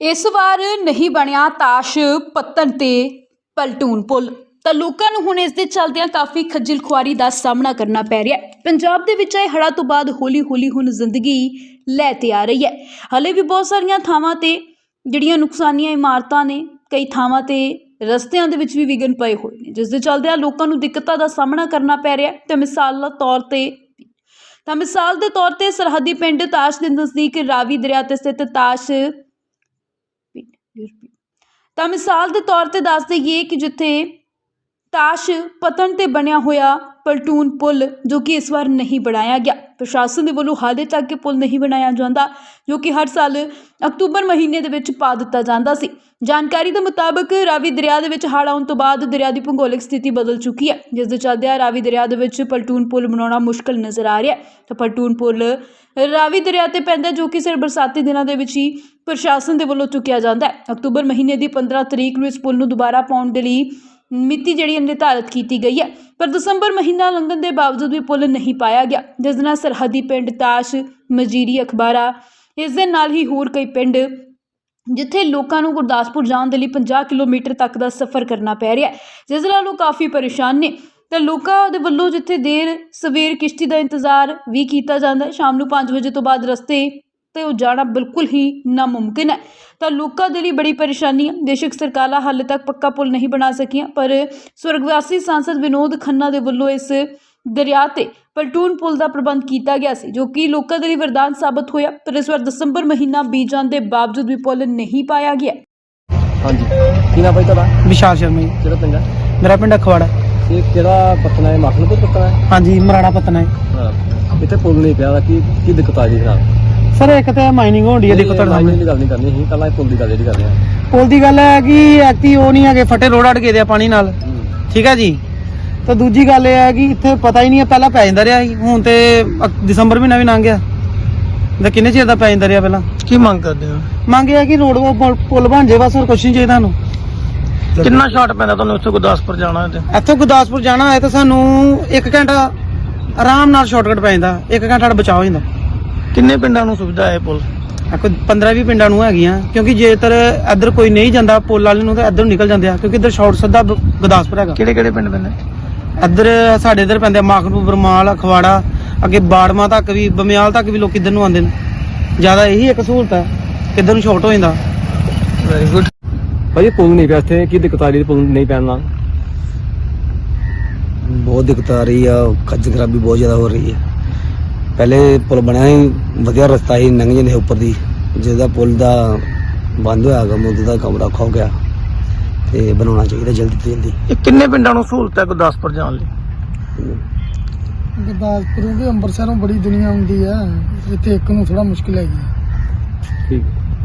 ਇਸ ਵਾਰ ਨਹੀਂ ਬਣਿਆ ਤਾਸ਼ ਪੱਤਨ ਤੇ ਪਲਟੂਨ ਪੁਲ। ਤਾਂ ਲੋਕਾਂ ਨੂੰ ਹੁਣ ਇਸ ਦੇ ਚੱਲਦਿਆਂ ਕਾਫੀ ਖੱਜਲ ਖੁਆਰੀ ਦਾ ਸਾਹਮਣਾ ਕਰਨਾ ਪੈ ਰਿਹਾ ਹੈ। ਪੰਜਾਬ ਦੇ ਵਿੱਚ ਇਹ ਹੜ੍ਹਾਂ ਤੋਂ ਬਾਅਦ ਹੌਲੀ-ਹੌਲੀ ਹੁਣ ਜ਼ਿੰਦਗੀ ਲੈ ਤੇ ਆ ਰਹੀ ਹੈ। ਹਲੇ ਵੀ ਬਹੁਤ ਸਾਰੀਆਂ ਥਾਵਾਂ ਤੇ ਜਿਹੜੀਆਂ ਨੁਕਸਾਨੀਆਂ ਇਮਾਰਤਾਂ ਨੇ, ਕਈ ਥਾਵਾਂ ਤੇ ਰਸਤਿਆਂ ਦੇ ਵਿੱਚ ਵੀ ਵਿਘਨ ਪਏ ਹੋਏ ਨੇ, ਜਿਸ ਦੇ ਚੱਲਦਿਆਂ ਲੋਕਾਂ ਨੂੰ ਦਿੱਕਤਾਂ ਦਾ ਸਾਹਮਣਾ ਕਰਨਾ ਪੈ ਰਿਹਾ ਹੈ। ਤੇ ਮਿਸਾਲ ਤੌਰ ਤੇ, ਤਾਂ ਮਿਸਾਲ ਦੇ ਤੌਰ ਤੇ ਸਰਹੱਦੀ ਪਿੰਡ ਤਾਸ਼ ਦੇ ਨਜ਼ਦੀਕ ਰਾਵੀ ਦਰਿਆ ਤੇ ਸਥਿਤ ਤਾਸ਼ ਤਾਂ ਮਿਸਾਲ ਦੇ ਤੌਰ ਤੇ ਦੱਸ ਦਈਏ ਕਿ ਜਿੱਥੇ ਤਾਸ਼ ਪਤਨ ਤੇ ਬਣਿਆ ਹੋਇਆ ਪਲਟੂਨ ਪੁਲ ਜੋ ਕਿ ਇਸ ਵਾਰ ਨਹੀਂ ਬਣਾਇਆ ਗਿਆ। ਪ੍ਰਸ਼ਾਸਨ ਦੇ ਵੱਲੋਂ ਹਾਲੇ ਤੱਕ ਇਹ ਪੁਲ ਨਹੀਂ ਬਣਾਇਆ ਜਾਂਦਾ, ਜੋ ਕਿ ਹਰ ਸਾਲ ਅਕਤੂਬਰ ਮਹੀਨੇ ਦੇ ਵਿੱਚ ਪਾ ਦਿੱਤਾ ਜਾਂਦਾ ਸੀ। ਜਾਣਕਾਰੀ ਦੇ ਮੁਤਾਬਕ ਰਾਵੀ ਦਰਿਆ ਦੇ ਵਿੱਚ ਹੜ੍ਹ ਆਉਣ ਤੋਂ ਬਾਅਦ ਦਰਿਆ ਦੀ ਭੂਗੋਲਿਕ ਸਥਿਤੀ ਬਦਲ ਚੁੱਕੀ ਹੈ, ਜਿਸ ਦੇ ਚੱਲਦਿਆਂ ਰਾਵੀ ਦਰਿਆ ਦੇ ਵਿੱਚ ਪਲਟੂਨ ਪੁਲ ਬਣਾਉਣਾ ਮੁਸ਼ਕਲ ਨਜ਼ਰ ਆ ਰਿਹਾ ਹੈ। ਤਾਂ ਪਲਟੂਨ ਪੁਲ ਰਾਵੀ ਦਰਿਆ ਤੇ ਪੈਂਦਾ ਜੋ ਕਿ ਸਿਰ ਬਰਸਾਤੀ ਦਿਨਾਂ ਦੇ ਵਿੱਚ ਹੀ ਪ੍ਰਸ਼ਾਸਨ ਦੇ ਵੱਲੋਂ ਚੁੱਕਿਆ ਜਾਂਦਾ ਹੈ। ਅਕਤੂਬਰ ਮਹੀਨੇ ਦੀ 15 ਤਰੀਕ ਨੂੰ ਇਸ ਪੁਲ ਨੂੰ ਦੁਬਾਰਾ ਪਾਉਣ ਦੇ ਲਈ ਮਿਤੀ ਜਿਹੜੀ ਹੈ ਨਿਰਧਾਰਤ ਕੀਤੀ ਗਈ ਹੈ। ਪਰ ਦਸੰਬਰ ਮਹੀਨਾ ਲੰਘਣ ਦੇ ਬਾਵਜੂਦ ਵੀ ਪੁਲ ਨਹੀਂ ਪਾਇਆ ਗਿਆ। ਜਿਸ ਦੇ ਨਾਲ ਸਰਹੱਦੀ ਪਿੰਡ ਤਾਸ਼, ਮਜੀਰੀ, ਅਖਬਾਰਾ, ਇਸ ਦੇ ਨਾਲ ਹੀ ਹੋਰ ਕਈ ਪਿੰਡ ਜਿੱਥੇ ਲੋਕਾਂ ਨੂੰ ਗੁਰਦਾਸਪੁਰ ਜਾਣ ਦੇ ਲਈ 50 ਕਿਲੋਮੀਟਰ ਤੱਕ ਦਾ ਸਫ਼ਰ ਕਰਨਾ ਪੈ ਰਿਹਾ ਹੈ। ਜਿਸ ਨਾਲ ਉਹ ਕਾਫੀ ਪਰੇਸ਼ਾਨ ਨੇ। ਤਾਂ ਲੋਕਾਂ ਦੇ ਵੱਲੋਂ ਜਿੱਥੇ ਦੇਰ ਸਵੇਰ ਕਿਸ਼ਤੀ ਦਾ ਇੰਤਜ਼ਾਰ ਵੀ ਕੀਤਾ ਜਾਂਦਾ ਹੈ। ਸ਼ਾਮ ਨੂੰ 5 ਵਜੇ ਤੋਂ ਬਾਅਦ ਰਸਤੇ ਤੇ ਉਹ ਜਾਣਾ ਬਿਲਕੁਲ ਹੀ ਨਾਮੁਮਕਿਨ ਹੈ। ਤਾਂ ਲੋਕਾਂ ਦੇ ਲਈ ਬੜੀ ਪਰੇਸ਼ਾਨੀ ਹੈ। ਬੇਸ਼ੱਕ ਸਰਕਾਰਾਂ ਹਾਲੇ ਤੱਕ ਪੱਕਾ ਪੁਲ ਨਹੀਂ ਬਣਾ ਸਕੀਆਂ ਪਰ ਸਵਰਗਵਾਸੀ ਸਾਂਸਦ ਵਿਨੋਦ ਖੰਨਾ ਦੇ ਵੱਲੋਂ ਇਸ ਦਰਿਆ ਤੇ ਪਲਟੂਨ ਪੁਲ ਦਾ ਪ੍ਰਬੰਧ ਕੀਤਾ ਗਿਆ ਸੀ ਜੋ ਕਿ ਲੋਕਾਂ ਦੇ ਲਈ ਵਰਦਾਨ ਸਾਬਤ ਹੋਇਆ ਪਰ ਇਸ ਵਾਰ ਦਸੰਬਰ ਮਹੀਨਾ ਬੀਤ ਜਾਣ ਦੇ ਬਾਵਜੂਦ ਵੀ ਪੁਲ ਨਹੀਂ ਪਾਇਆ ਗਿਆ। ਹਾਂਜੀ। ਕੀ ਨਾਮ ਭਾਈ ਤੁਹਾਡਾ? ਵਿਸ਼ਾਲ ਸ਼ਰਮਾ ਜੀ। ਕਿਹੜਾ ਪਿੰਡ ਹੈ? ਮੇਰਾ ਪਿੰਡ ਅਖਵਾੜਾ। ਇਹ ਕਿਹੜਾ ਪਤਨਾ ਹੈ? ਮਖਲਪੁਰ ਪਤਨਾ ਹੈ? ਹਾਂਜੀ ਮਰਾੜਾ ਪਤਨਾ ਹੈ। ਹਾਂ। ਇੱਥੇ ਪੁੱਲ ਨਹੀਂ ਪਿਆ ਕੀ ਕੀ ਦਿੱਕਤ ਆ ਗਈ ਜਨਾਬ ਸਰ ਇੱਕ ਤਾਂ ਮਾਈਨਿੰਗ ਹੋਣ ਦੀ ਹੈ ਦੇਖੋ ਤੁਹਾਡੇ ਸਾਹਮਣੇ। ਦੀ ਗੱਲ ਨਹੀਂ ਕਰਨੀ ਸੀ ਕੱਲਾ ਪੁੱਲ ਦੀ ਗੱਲ ਜਿਹੜੀ ਕਰਦੇ ਆ। ਪੁਲ ਦੀ ਗੱਲ ਹੈ ਕਿ ਐਕਟੀ ਉਹ ਨਹੀਂ ਹੈਗੇ ਫਟੇ ਰੋਡ ਅੜ ਗਏ ਦੇ ਆ ਪਾਣੀ ਨਾਲ। ਠੀਕ ਹੈ ਜੀ? ਤਾਂ ਦੂਜੀ ਗੱਲ ਇਹ ਹੈ ਕਿ ਇੱਥੇ ਪਤਾ ਹੀ ਨਹੀਂ ਹੈ ਪਹਿਲਾਂ ਪੈ ਜਾਂਦਾ ਰਿਹਾ ਸੀ। ਹੁਣ ਤੇ ਦਸੰਬਰ ਮਹੀਨਾ ਵੀ ਲੰਘ ਗਿਆ। ਤਾਂ ਕਿੰਨੇ ਚਿਰ ਦਾ ਪੈ ਜਾਂਦਾ ਰਿਹਾ ਪਹਿਲਾਂ? ਕੀ ਮੰਗ ਕਰਦੇ ਹੋ? ਮੰਗ ਇਹ ਹੈ ਕਿ ਰੋਡ ਪੁਲ- ਬਣ ਜਾਏ ਬਸ ਹੋਰ ਕੁਛ ਨਹੀਂ ਚਾਹੀਦਾ ਸਾਨੂੰ। ਕਿੰਨਾ ਸ਼ਾਟ ਪੈਂਦਾ ਤੁਹਾਨੂੰ ਇੱਥੋਂ ਗੁਰਦਾਸਪੁਰ ਜਾਣਾ ਹੈ ਤੇ? ਇੱਥੋਂ ਗੁਰਦਾਸਪੁਰ ਜਾਣਾ ਹੈ ਤਾਂ ਸਾਨੂੰ 1 ਘੰਟਾ ਆਰਾਮ ਨਾਲ ਸ਼ਾਰਟਕਟ ਪੈ ਜਾਂਦਾ। 1 ਘੰਟਾ ਬਚਾਅ ਹੋ ਜਾਂਦਾ। ਕਿੰਨੇ ਪਿੰਡਾਂ ਨੂੰ ਸੁਵਿਧਾ ਹੈ ਪੁਲ? ਆ ਕੋਈ 15 20 ਪਿੰਡਾਂ ਨੂੰ ਹੈਗੀਆਂ ਕਿਉਂਕਿ ਜੇਕਰ ਇੱਧਰ ਕੋਈ ਨਹੀਂ ਜਾਂਦਾ ਪੁੱਲ ਵਾਲੇ ਨੂੰ ਤਾਂ ਇੱਧਰ ਨਿਕਲ ਜਾਂਦੇ ਆ ਕਿਉਂਕਿ ਇੱਧਰ ਸ਼ਾਰਟ ਸਿੱਧਾ ਬ- ਗੁਰਦਾਸਪੁਰ ਹੈਗਾ। ਕਿਹੜੇ ਕਿਹੜੇ ਪਿੰਡ ਪੈਂਦੇ? ਇੱਧਰ ਸਾਡੇ ਇੱਧਰ ਪੈਂਦੇ ਮਾਖਰੂ ਬਰਮਾਲ ਅਖਵਾੜਾ ਅੱਗੇ ਬਾੜਮਾ ਤੱਕ ਵੀ ਬਮਿਆਲ ਤੱਕ ਵੀ ਲੋਕ ਇੱਧਰ ਨੂੰ ਆਉਂਦੇ ਨੇ। ਜ਼ਿਆਦਾ ਇਹੀ ਇੱਕ ਸਹੂਲਤ ਹੈ ਕਿ ਇੱਧਰ ਨੂੰ ਸ਼ਾਰਟ ਹੋ ਜਾਂਦਾ। ਵੈਰੀ ਗੁੱਡ ਭਾਈ ਪੁੱਲ ਨਹੀਂ ਪਿਆ ਇੱਥੇ ਕੀ ਦਿੱਕਤ ਆ ਰਹੀ ਪੁੱਲ ਨਹੀਂ ਪੈਣ ਨਾਲ? ਬਹੁਤ ਦਿੱਕਤ ਆ ਰਹੀ ਆ ਖੱਜ ਖਰਾਬੀ ਬਹੁਤ ਜ਼ਿਆਦਾ ਹੋ ਰਹੀ ਹੈ। ਪਹਿਲੇ ਪੁਲ ਬਣਿਆ ਸੀ ਵਧੀਆ ਰਸਤਾ ਲੰਘ ਜਾਂਦੇ ਸੀ ਉੱਪਰ ਦੀ ਜਿਹਦਾ ਪੁਲ ਦਾ ਬੰਦ ਹੋਇਆ ਕੰਮ ਉਹਦਾ ਦਾ ਕੰਮ ਔਖਾ ਹੋ ਗਿਆ। ਤੇ ਬਣਾਉਣਾ ਚਾਹੀਦਾ ਜਲਦੀ ਤੋਂ ਜਲਦੀ। ਇਹ ਕਿੰਨੇ ਪਿੰਡਾਂ ਨੂੰ ਸਹੂਲਤ ਹੈ ਗੁਰਦਾਸਪੁਰ ਜਾਣ ਲਈ? ਗੁਰਦਾਸਪੁਰੋਂ ਵੀ ਅੰਮ੍ਰਿਤਸਰੋਂ ਬੜੀ ਦੁਨੀਆ ਆਉਂਦੀ ਆ ਇੱਥੇ ਇੱਕ ਨੂੰ ਥੋੜਾ ਮੁਸ਼ਕਿਲ ਹੈਗੀ ਠੀਕ।